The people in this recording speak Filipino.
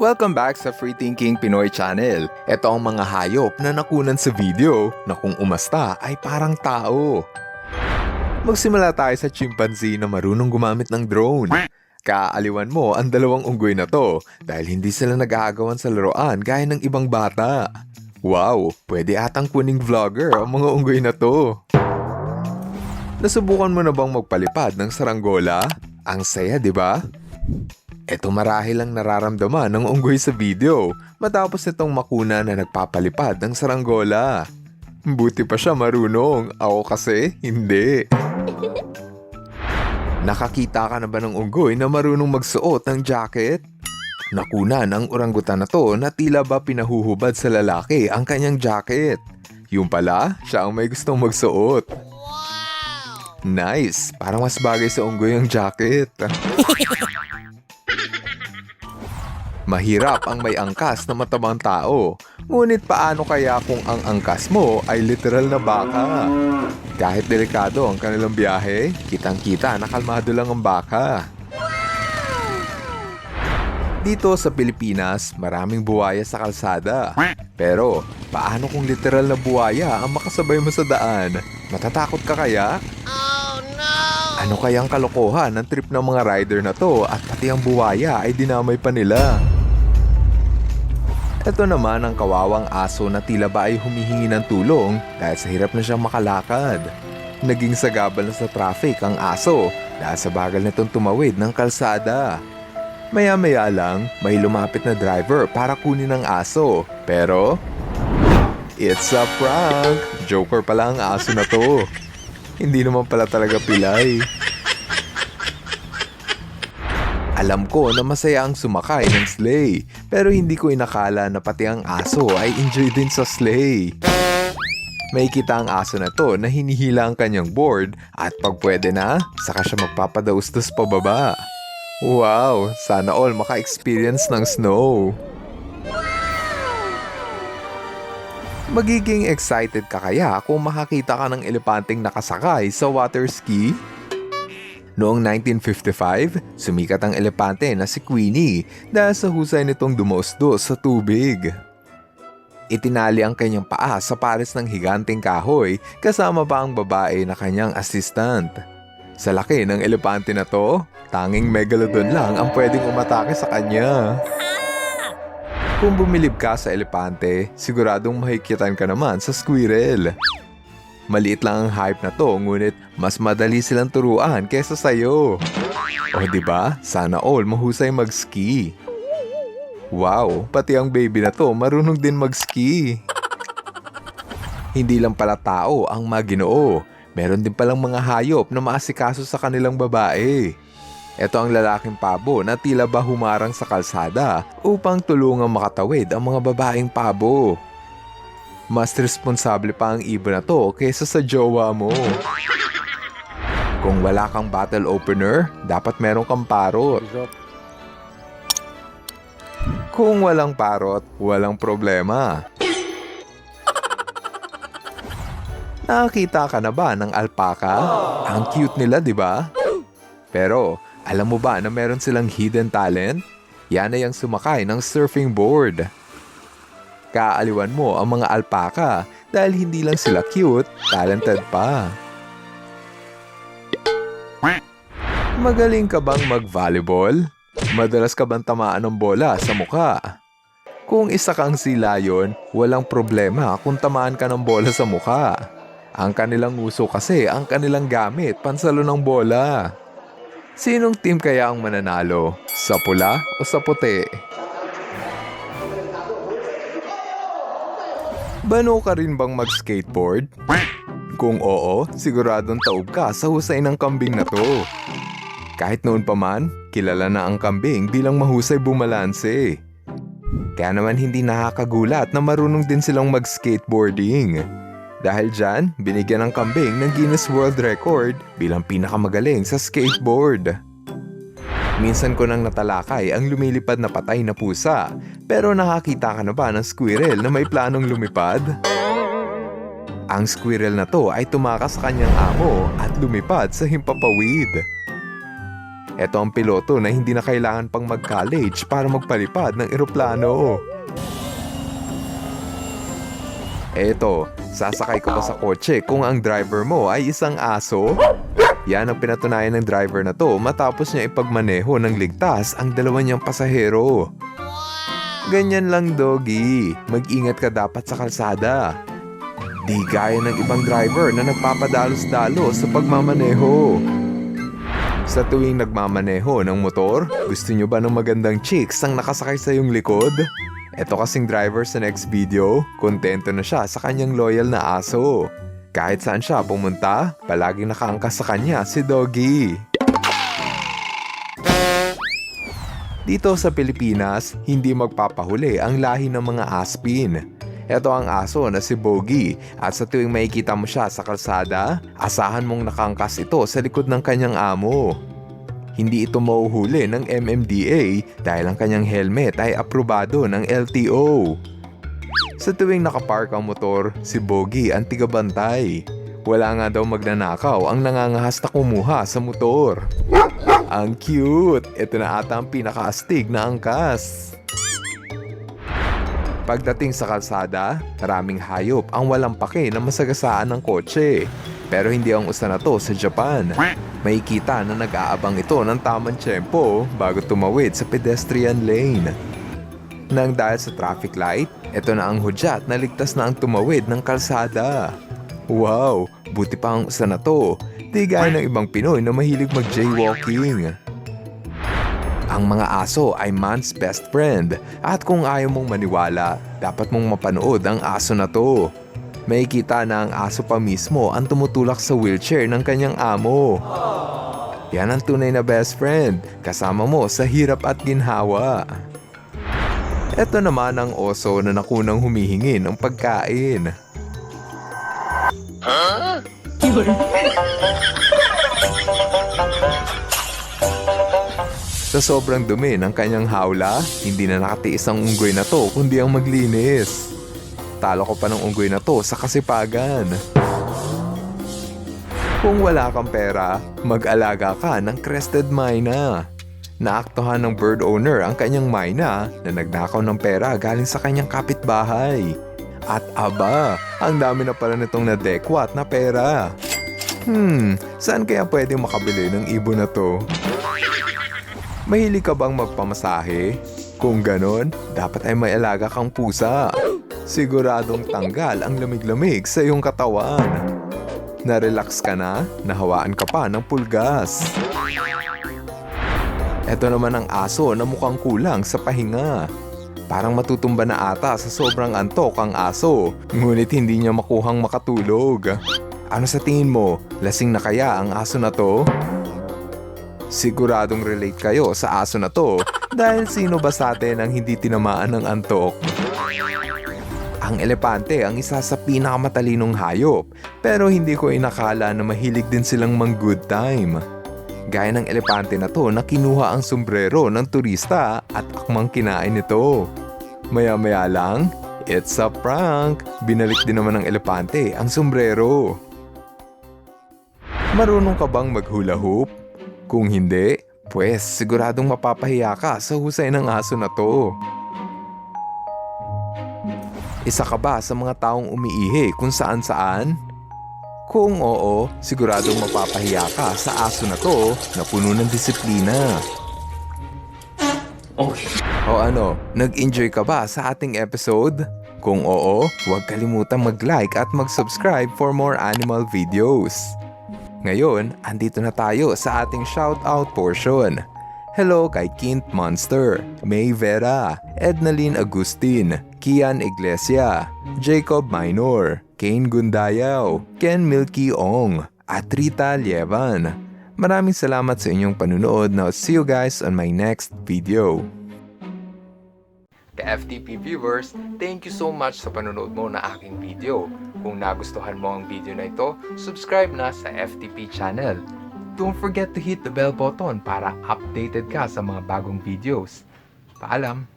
Welcome back sa Free Thinking Pinoy Channel. Ito ang mga hayop na nakunan sa video na kung umasta ay parang tao. Magsimula tayo sa chimpanzee na marunong gumamit ng drone. Kaaliwan mo ang dalawang unggoy na to dahil hindi sila nag-aagawan sa laruan gaya ng ibang bata. Wow, pwede atang kuning vlogger ang mga unggoy na to. Nasubukan mo na bang magpalipad ng saranggola? Ang saya, di ba? Ito marahil ang nararamdaman ng unggoy sa video matapos nitong makuna na nagpapalipad ng saranggola. Buti pa siya marunong, ako kasi hindi. Nakakita ka na ba ng unggoy na marunong magsuot ng jacket? Nakuna ng orangutan na to na tila ba pinahuhubad sa lalaki ang kanyang jacket. Yung pala, siya ang may gustong magsuot. Nice! Parang mas bagay sa unggoy ang jacket. Mahirap ang may angkas na matabang tao. Ngunit paano kaya kung ang angkas mo ay literal na baka? Kahit delikado ang kanilang biyahe, kitang-kita na kalmado lang ang baka. Dito sa Pilipinas, maraming buwaya sa kalsada. Pero, paano kung literal na buwaya ang makasabay mo sa daan? Matatakot ka kaya? Ano kayang kalokohan ng trip ng mga rider na to at pati ang buwaya ay dinamay pa nila? Ito naman ang kawawang aso na tila ba ay humihingi ng tulong dahil sa hirap na siyang makalakad. Naging sagabal na sa traffic ang aso dahil sa bagal nitong tumawid ng kalsada. Maya-maya lang, may lumapit na driver para kunin ang aso. Pero, it's a prank! Joker pala ang aso na to. Hindi naman pala talaga pilay. Alam ko na masaya ang sumakay ng sleigh, pero hindi ko inakala na pati ang aso ay enjoy din sa sleigh. May kita ang aso na to na hinihila ang kanyang board at pag pwede na, saka siya magpapadaustos pababa. Wow, sana all maka-experience ng snow. Magiging excited ka kaya kung makakita ka ng elepanteng nakasakay sa water ski? Noong 1955, sumikat ang elepante na si Queenie dahil sa husay nitong dumausdos sa tubig. Itinali ang kanyang paa sa pares ng higanting kahoy kasama pa ang babae na kanyang assistant. Sa laki ng elepante na to, tanging megalodon lang ang pwedeng umatake sa kanya. Kung bumilib ka sa elepante, siguradong mahikitan ka naman sa squirrel. Maliit lang ang hype na to, ngunit mas madali silang turuan kesa sa'yo. O ba? Sana all mahusay mag-ski. Wow, pati ang baby na to marunong din mag-ski. Hindi lang pala tao ang maginoo. Meron din palang mga hayop na maasikaso sa kanilang babae. Ito ang lalaking pabo na tila ba humarang sa kalsada upang tulungang makatawid ang mga babaeng pabo. Mas responsable pa ang ibon na to kaysa sa jowa mo. Kung wala kang battle opener, dapat meron kang parot. Kung walang parot, walang problema. Nakakita ka na ba ng alpaka? Ang cute nila, di ba? Pero, alam mo ba na meron silang hidden talent? Yan ay ang sumakay ng surfing board. Kaaliwan mo ang mga alpaka dahil hindi lang sila cute, talented pa. Magaling ka bang mag-volleyball? Madalas ka bang tamaan ng bola sa mukha? Kung isa kang silayon, walang problema kung tamaan ka ng bola sa mukha. Ang kanilang uso kasi ang kanilang gamit pansalo ng bola. Sinong team kaya ang mananalo? Sa pula o sa puti? Bano ka rin bang mag-skateboard? Kung oo, siguradong taob ka sa husay ng kambing na to. Kahit noon pa man, kilala na ang kambing bilang mahusay bumalanse. Kaya naman hindi nakakagulat na marunong din silang mag-skateboarding. Dahil dyan, binigyan ng kambing ng Guinness World Record bilang pinakamagaling sa skateboard. Minsan ko nang natalakay ang lumilipad na patay na pusa, pero nakakita ka na ba ng squirrel na may planong lumipad? Ang squirrel na to ay tumakas sa kanyang amo at lumipad sa himpapawid. Ito ang piloto na hindi na kailangan pang mag-college para magpalipad ng eroplano. Eto, sasakay ka ba sa kotse kung ang driver mo ay isang aso? Yan ang pinatunayan ng driver na to matapos niya ipagmaneho ng ligtas ang dalawa niyang pasahero. Ganyan lang, doggy. Mag-ingat ka dapat sa kalsada. Di gaya ng ibang driver na nagpapadalos-dalos sa pagmamaneho. Sa tuwing nagmamaneho ng motor, gusto nyo ba ng magandang chicks ang nakasakay sa iyong likod? Eto kasing driver sa next video, kontento na siya sa kanyang loyal na aso. Kahit saan siya pumunta, palaging nakaangkas sa kanya si Doggy. Dito sa Pilipinas, hindi magpapahuli ang lahi ng mga aspin. Ito ang aso na si Bogey at sa tuwing makikita mo siya sa kalsada, asahan mong nakangkas ito sa likod ng kanyang amo. Hindi ito mauhuli ng MMDA dahil ang kanyang helmet ay aprobado ng LTO. Sa tuwing nakapark ang motor, si Bogey ang tigabantay. Wala nga daw magnanakaw ang nangangahas na kumuha sa motor. Ang cute! Ito na ata ang pinakaastig na angkas. Pagdating sa kalsada, maraming hayop ang walang pake na masagasaan ng kotse. Pero hindi ang usa na to sa Japan. May kita na nag-aabang ito ng tamang tiyempo bago tumawid sa pedestrian lane. Nang dahil sa traffic light, ito na ang hudyat na ligtas na ang tumawid ng kalsada. Wow, buti pa ang usa na to. Di gaya ng ibang Pinoy na mahilig mag-jaywalking. Ang mga aso ay man's best friend at kung ayaw mong maniwala, dapat mong mapanood ang aso na to. May kita na ang aso pa mismo ang tumutulak sa wheelchair ng kanyang amo. Yan ang tunay na best friend, kasama mo sa hirap at ginhawa. Ito naman ang oso na nakunang humihingi ng pagkain. Sa sobrang dumi ng kanyang hawla, hindi na nakatiis ang unggoy na to kundi ang maglinis. Talo ko pa ng unggoy na to sa kasipagan. Kung wala kang pera, mag-alaga ka ng crested myna. Naaktuhan ng bird owner ang kanyang myna na nagnakaw ng pera galing sa kanyang kapitbahay. At aba, ang dami na pala nitong nadekwat na pera. Hmm, saan kaya pwede makabili ng ibon na to? Mahilig ka bang magpamasahe? Kung ganon, dapat ay may alaga kang pusa. Siguradong tanggal ang lamig-lamig sa iyong katawan. Na-relax ka na, nahawaan ka pa ng pulgas. Ito naman ang aso na mukhang kulang sa pahinga. Parang matutumba na ata sa sobrang antok ang aso, ngunit hindi niya makuhang makatulog. Ano sa tingin mo, lasing na kaya ang aso na to? Siguradong relate kayo sa aso na to dahil sino ba sa atin ang hindi tinamaan ng antok? Ang elepante ang isa sa pinakamatalinong hayop pero hindi ko inakala na mahilig din silang mang good time. Gaya ng elepante na to na kinuha ang sombrero ng turista at akmang kinain ito. Maya-maya lang, it's a prank! Binalik din naman ng elepante ang sombrero. Marunong ka bang maghula hoop? Kung hindi, pues siguradong mapapahiya ka sa husay ng aso na to. Isa ka ba sa mga taong umiihi kung saan saan? Kung oo, siguradong mapapahiya ka sa aso na to na puno ng disiplina. O ano, nag-enjoy ka ba sa ating episode? Kung oo, huwag kalimutang mag-like at mag-subscribe for more animal videos. Ngayon, andito na tayo sa ating shoutout portion. Hello kay Kint Monster, May Vera, Ednaline Agustin, Kian Iglesia, Jacob Minor, Kane Gundayaw, Ken Milky Ong, at Rita Lievan. Maraming salamat sa inyong panunood na see you guys on my next video. Ka-FTP viewers, thank you so much sa panonood mo na aking video. Kung nagustuhan mo ang video na ito, subscribe na sa FTP channel. Don't forget to hit the bell button para updated ka sa mga bagong videos. Paalam!